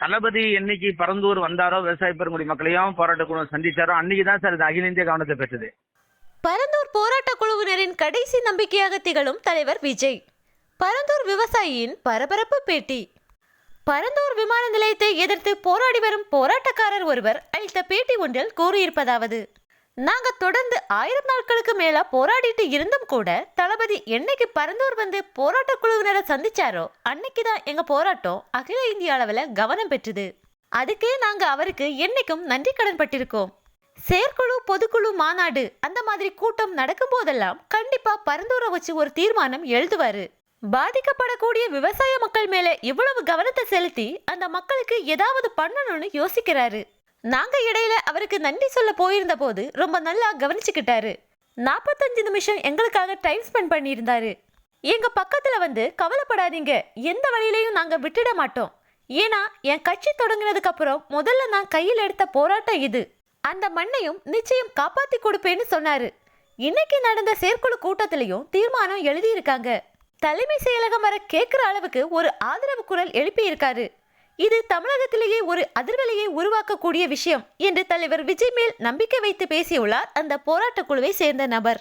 தளபதி என்னைக்கு பரந்தூர் வந்தாரோ விவசாய பெருங்குடி மக்களையும் போராட்ட குழு சந்திச்சாரோ அன்னைக்கு தான் சார் இது அகில இந்திய கவனத்தை பெற்றது. பரந்தூர் போராட்ட குழுவினரின் கடைசி நம்பிக்கையாக திகழும் தலைவர் விஜய். பரந்தூர் விவசாயியின் பரபரப்பு பேட்டி. பரந்தூர் விமான நிலையத்தை எதிர்த்து போராடி வரும் போராட்டக்காரர் ஒருவர் அளித்த பேட்டி ஒன்றில் கூறியிருப்பதாவது நாங்க தொடர்ந்து ஆயிரம் நாட்களுக்கு மேல போராடிட்டு இருந்தும் கூட தளபதி என்னைக்கு பரந்தூர் வந்து போராட்ட குழுவினரை சந்திச்சாரோ அன்னைக்கு தான் எங்க போராட்டம் அகில இந்திய அளவில் கவனம் பெற்றுது. அதுக்கே நாங்க அவருக்கு என்னைக்கும் நன்றி கடன் பட்டிருக்கோம். செயற்குழு பொதுக்குழு மாநாடு அந்த மாதிரி கூட்டம் நடக்கும் போதெல்லாம் கண்டிப்பா பரந்தூரை வச்சு ஒரு தீர்மானம் எழுதுவாரு. பாதிக்கப்படக்கூடிய விவசாய மக்கள் மேல இவ்வளவு கவனத்தை செலுத்தி அந்த மக்களுக்கு ஏதாவது பண்ணணும்னு யோசிக்கிறாரு. நாங்க இடையில அவருக்கு நன்றி சொல்ல போயிருந்த போது ரொம்ப நல்லா கவனிச்சுக்கிட்டாரு. நாற்பத்தஞ்சு நிமிஷம் எங்களுக்காக டைம் ஸ்பெண்ட் பண்ணியிருந்தாரு. எங்க பக்கத்துல வந்து கவலைப்படாதீங்க. எந்த வழியிலையும் நாங்க விட்டுட மாட்டோம். ஏன்னா என் கட்சி தொடங்கினதுக்கு அப்புறம் முதல்ல நான் கையில் எடுத்த போராட்டம் இது. அந்த மண்ணையும் நிச்சயம் காப்பாத்தி கொடுப்பேன்னு சொன்னாரு. இன்னைக்கு நடந்த செயற்குழு கூட்டத்திலையும் தீர்மானம் எழுதியிருக்காங்க. தலைமை செயலகம் வர கேட்குற அளவுக்கு ஒரு ஆதரவு குரல் எழுப்பியிருக்காரு. இது தமிழகத்திலேயே ஒரு அதிர்வலையை உருவாக்கக்கூடிய விஷயம் என்று தலைவர் விஜய் மேல் நம்பிக்கை வைத்து பேசியுள்ளார் அந்த போராட்ட குழுவை சேர்ந்த நபர்.